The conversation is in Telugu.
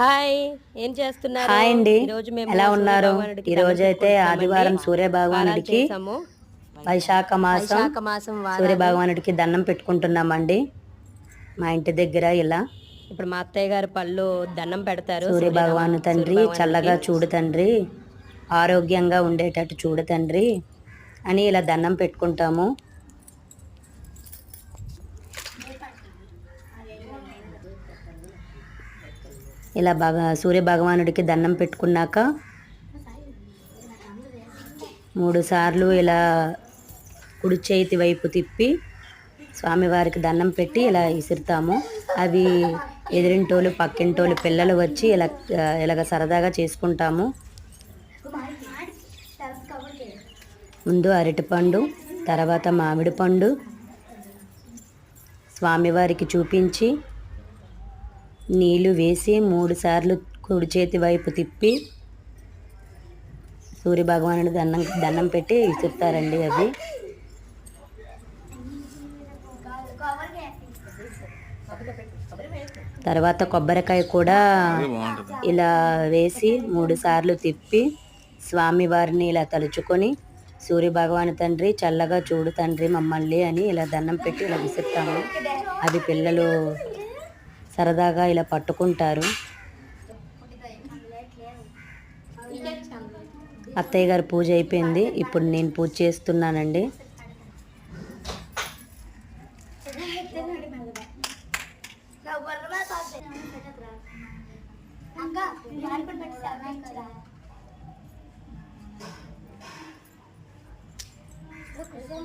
హాయ్ ఏం చేస్తున్నారు? హాయ్ అండి. ఈరోజు మేము ఎలా ఉన్నారు? ఈ రోజు అయితే. ఆదివారం సూర్య భగవానుడికి. వైశాఖ మాసం. మాసం. సూర్య భగవానుడికి దండం పెట్టుకుంటున్నామండి. మా ఇంటి దగ్గర ఇలా. ఇప్పుడు మా అత్తయ్య గారు పళ్ళు దండం పెడతారు. సూర్య భగవాను తండ్రి చల్లగా చూడు తండ్రి ఆరోగ్యంగా ఉండేటట్టు చూడు తండ్రి అని ఇలా దండం పెట్టుకుంటాము. ఇలా బాగా సూర్య భగవానుడికి దండం పెట్టుకున్నాక మూడు సార్లు ఇలా కుడి చేతి వైపు తిప్పి స్వామివారికి దండం పెట్టి ఇలా విసురుతాము. అవి ఎదిరింటోళ్ళు పక్కింటోళ్ళు పిల్లలు వచ్చి ఇలా ఇలాగ సరదాగా చేసుకుంటాము. ముందు అరటిపండు తర్వాత మామిడి పండు స్వామివారికి చూపించి నీళ్ళు వేసి మూడుసార్లు కుడి చేతి వైపు తిప్పి సూర్యభగవానుడు దండం దండం పెట్టి విసురుతారండి అవి. తర్వాత కొబ్బరికాయ కూడా ఇలా వేసి మూడు సార్లు తిప్పి స్వామివారిని ఇలా తలుచుకొని సూర్య భగవాన్ తండ్రి చల్లగా చూడు తండ్రి మమ్మల్ని అని ఇలా దండం పెట్టి ఇలా విసురుతాము. అది పిల్లలు సరదాగా ఇలా పట్టుకుంటారు. అత్తయ్య గారు పూజ అయిపోయింది. ఇప్పుడు నేను పూజ చేస్తున్నానండి. ఏం